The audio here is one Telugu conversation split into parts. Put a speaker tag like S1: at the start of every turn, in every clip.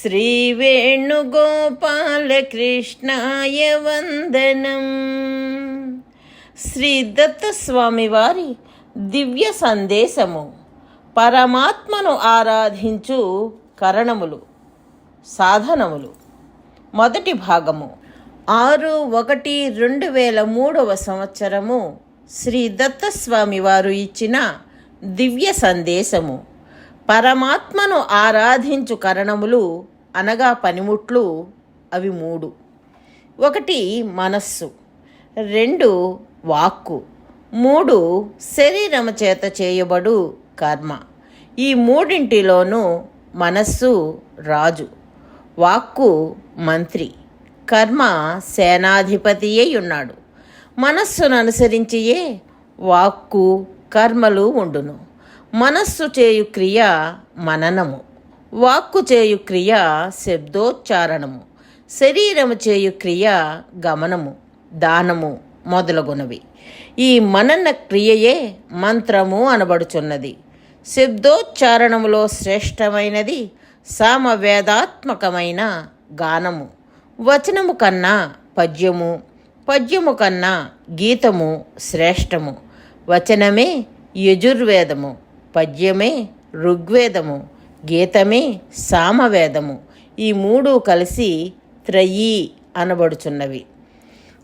S1: శ్రీవేణుగోపాలకృష్ణాయ వందనం. శ్రీ దత్తస్వామివారి దివ్య సందేశము. పరమాత్మను ఆరాధించు కరణములు సాధనములు. మొదటి భాగము. ఆరు ఒకటి రెండు వేల మూడవ సంవత్సరము శ్రీ దత్తస్వామి వారు ఇచ్చిన దివ్య సందేశము. పరమాత్మను ఆరాధించు కరణములు అనగా పనిముట్లు అవి మూడు. ఒకటి మనస్సు రెండు వాక్కు మూడు శరీరము చేత చేయబడు కర్మ. ఈ మూడింటిలోనూ మనస్సు రాజు వాక్కు మంత్రి. కర్మ సేనాధిపతి ఉన్నాడు. మనస్సును అనుసరించియే వాక్కు కర్మలు ఉండును. మనస్సు చేయు క్రియ మననము. వాక్కు చేయు క్రియ శబ్దోచ్చారణము. శరీరము చేయు క్రియ గమనము దానము మొదలగునవి. ఈ మనన క్రియయే మంత్రము అనబడుచున్నది. శబ్దోచ్చారణములో శ్రేష్టమైనది సామవేదాత్మకమైన గానము. వచనము కన్నా పద్యము పద్యము కన్నా గీతము శ్రేష్టము. వచనమే యజుర్వేదము. పద్యమే ఋగ్వేదము గీతమే సామవేదము. ఈ మూడు కలిసి త్రయీ అనబడుచున్నవి.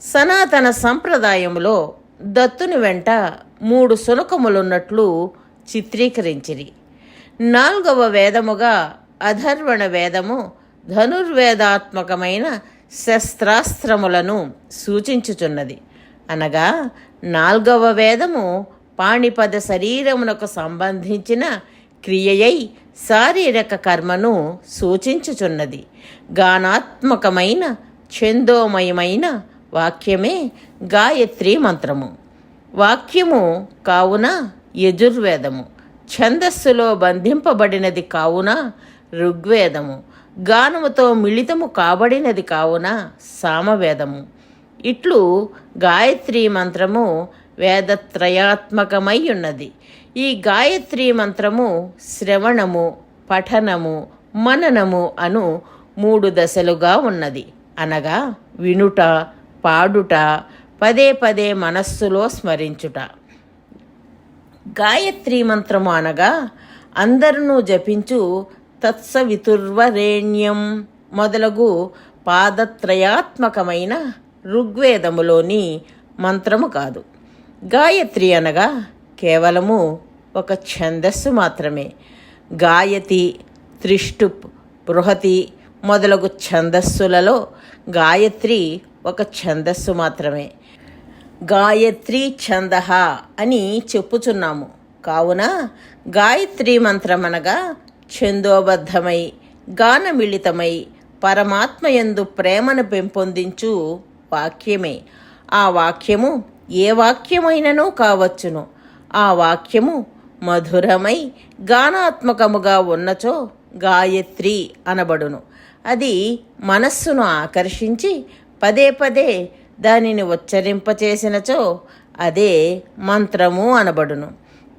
S1: సనాతన సంప్రదాయంలో దత్తుని వెంట మూడు సునకములున్నట్లు చిత్రీకరించిరి. నాల్గవ వేదముగా అధర్వణ వేదము ధనుర్వేదాత్మకమైన శస్త్రాస్త్రములను సూచించుచున్నది. అనగా నాల్గవ వేదము పాణిపద శరీరమునకు సంబంధించిన క్రియయై శారీరక కర్మను సూచించుచున్నది. గానాత్మకమైన ఛందోమయమైన వాక్యమే గాయత్రి మంత్రము. వాక్యము కావున యజుర్వేదము. ఛందస్సులో బంధింపబడినది కావున ఋగ్వేదము. గానముతో మిళితము కాబడినది కావున సామవేదము. ఇట్లు గాయత్రి మంత్రము వేదత్రయాత్మకమై ఉన్నది ఈ గాయత్రి మంత్రము శ్రవణము పఠనము మననము అను మూడు దశలుగా ఉన్నది. అనగా వినుట పాడుట పదే పదే మనస్సులో స్మరించుట. గాయత్రి మంత్రము అనగా అందరినూ జపించు తత్సవితుర్వరేణ్యం మొదలగు పాదత్రయాత్మకమైన ఋగ్వేదములోని మంత్రము కాదు. గాయత్రి అనగా కేవలము ఒక ఛందస్సు మాత్రమే. గాయతి త్రిష్టుప్ బృహతి మొదలగు ఛందస్సులలో గాయత్రి ఒక ఛందస్సు మాత్రమే. గాయత్రి ఛంద అని చెప్పుచున్నాము. కావున గాయత్రి మంత్రం అనగా ఛందోబద్ధమై గానమిళితమై పరమాత్మయందు ప్రేమను పెంపొందించు వాక్యమే. ఆ వాక్యము ఏ వాక్యమైనను కావచ్చును. ఆ వాక్యము మధురమై గానాత్మకముగా ఉన్నచో గాయత్రి అనబడును. అది మనస్సును ఆకర్షించి పదే పదే దానిని ఉచ్చరింపచేసినచో అదే మంత్రము అనబడును.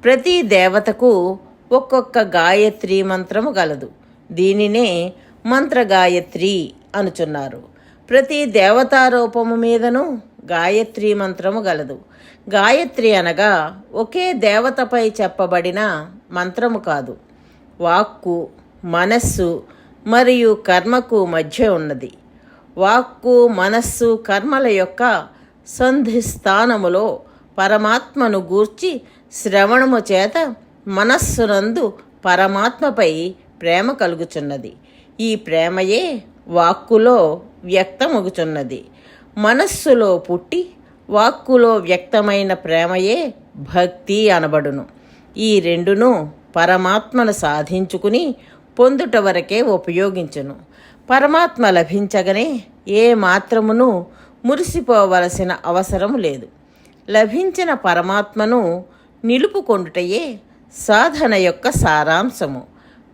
S1: ప్రతి దేవతకు ఒక్కొక్క గాయత్రి మంత్రము గలదు. దీనినే మంత్రగాయత్రి అనుచున్నారు. ప్రతి దేవతారూపము మీదను గాయత్రి మంత్రము గలదు. గాయత్రి అనగా ఒకే దేవతపై చెప్పబడిన మంత్రము కాదు. వాక్కు మనస్సు మరియు కర్మకు మధ్య ఉన్నది. వాక్కు మనస్సు కర్మల యొక్క సంధిస్థానములో పరమాత్మను గూర్చి శ్రవణము చేత మనస్సునందు పరమాత్మపై ప్రేమ కలుగుచున్నది. ఈ ప్రేమయే వాక్కులో వ్యక్తమగుచున్నది. మనస్సులో పుట్టి వాక్కులో వ్యక్తమైన ప్రేమయే భక్తి అనబడును. ఈ రెండును పరమాత్మను సాధించుకుని పొందుట వరకే ఉపయోగించును. పరమాత్మ లభించగనే ఏ మాత్రమును మురిసిపోవలసిన అవసరం లేదు. లభించిన పరమాత్మను నిలుపుకొండుటయే సాధన యొక్క సారాంశము.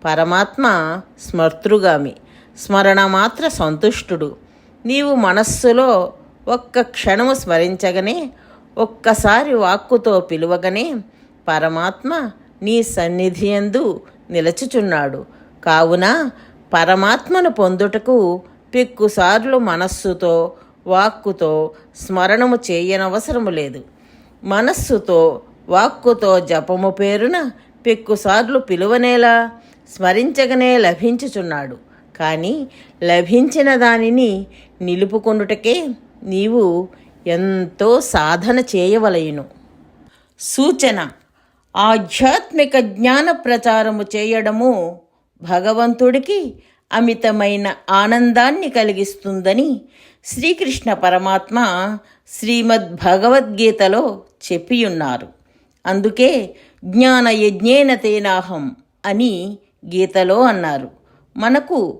S1: పరమాత్మ స్మర్తృగామి స్మరణ మాత్ర సంతుష్టుడు. నీవు మనస్సులో ఒక్క క్షణము స్మరించగనే ఒక్కసారి వాక్కుతో పిలువగనే పరమాత్మ నీ సన్నిధియందు నిలచుచున్నాడు. కావున పరమాత్మను పొందుటకు పిక్కుసార్లు మనస్సుతో వాక్కుతో స్మరణము చేయనవసరము లేదు. మనస్సుతో వాక్కుతో జపము పేరున పిక్కుసార్లు పిలువనేలా స్మరించగనే లభించుచున్నాడు. కానీ లభించిన దానిని నిలుపుకొనుటకే నీవు ఎంతో సాధన చేయవలయును. సూచన ఆధ్యాత్మిక జ్ఞాన ప్రచారము చేయడము భగవంతుడికి అమితమైన ఆనందాన్ని కలిగిస్తుందని శ్రీకృష్ణ పరమాత్మ శ్రీమద్ భగవద్గీతలో చెప్పియున్నారు. అందుకే జ్ఞాన యజ్ఞేన తేనాహం అని గీతలో అన్నారు. మనకు